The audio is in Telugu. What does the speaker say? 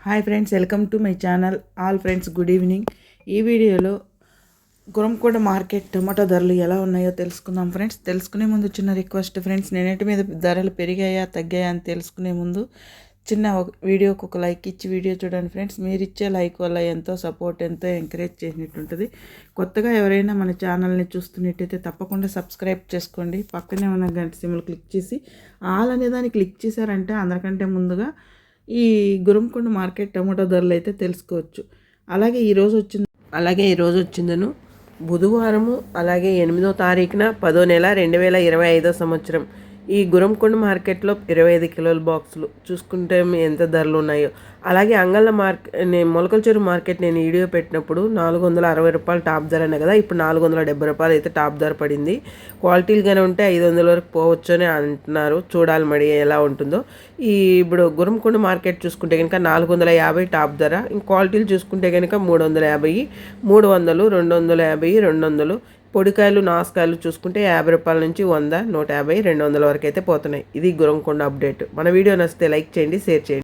Hi friends welcome to my channel all friends good evening ఈ వీడియోలో గురంకోట మార్కెట్ టమాటో ధరలు ఎలా ఉన్నాయో తెలుసుకుందాం ఫ్రెండ్స్ తెలుసుకునే ముందు చిన్న రిక్వెస్ట్ ఫ్రెండ్స్ నేనేటి మీద ధరలు పెరిగాయా తగ్గాయా అని తెలుసుకునే ముందు చిన్న ఒక వీడియోకి ఒక లైక్ ఇచ్చి వీడియో చూడండి ఫ్రెండ్స్ మీరు ఇచ్చే లైక్ వల్ల ఎంతో సపోర్ట్ ఎంతో ఎంకరేజ్ చేసినట్టుంటుంది కొత్తగా ఎవరైనా మన ఛానల్ని చూస్తున్నట్టయితే తప్పకుండా సబ్స్క్రైబ్ చేసుకోండి. పక్కనే ఉన్న గంట సిమ్లు క్లిక్ చేసి ఆల్ అనే దాన్ని క్లిక్ చేశారంటే అందరికంటే ముందుగా ఈ గురంకొండ మార్కెట్ టమాటో ధరలు అయితే తెలుసుకోవచ్చు. అలాగే ఈరోజు వచ్చింది అలాగే ఈరోజు వచ్చిందను. బుధవారము అలాగే ఎనిమిదో తారీఖున పదో నెల రెండు వేల ఇరవై ఐదో సంవత్సరం. ఈ గురంకొండ మార్కెట్లో ఇరవై ఐదు కిలోల బాక్సులు. చూసుకుంటే ఎంత ధరలు ఉన్నాయో. అలాగే అంగళ్ళ మార్కెట్ నేను మొలకల చెరువు మార్కెట్ నేను వీడియో పెట్టినప్పుడు నాలుగు వందల అరవై రూపాయలు టాప్ ధర అనే కదా. ఇప్పుడు నాలుగు వందల డెబ్బై రూపాయలు అయితే టాప్ ధర పడింది. క్వాలిటీలుగానే ఉంటే ఐదు వందల వరకు పోవచ్చు అని అంటున్నారు. చూడాలి మరి ఎలా ఉంటుందో. ఈ ఇప్పుడు గురంకొండ మార్కెట్ చూసుకుంటే కనుక నాలుగు వందల యాభై టాప్ ధర. ఇంక క్వాలిటీలు చూసుకుంటే కనుక మూడు వందల యాభై మూడు వందలు రెండు వందల యాభై రెండు వందలు. పొడికాయలు నాసుకాయలు చూసుకుంటే యాభై రూపాయల నుంచి వంద నూట యాభై రెండు వందల వరకు అయితే పోతున్నాయి. ఇది గురంకొండ అప్డేట్. మన వీడియో నచ్చితే లైక్ చేయండి షేర్ చేయండి.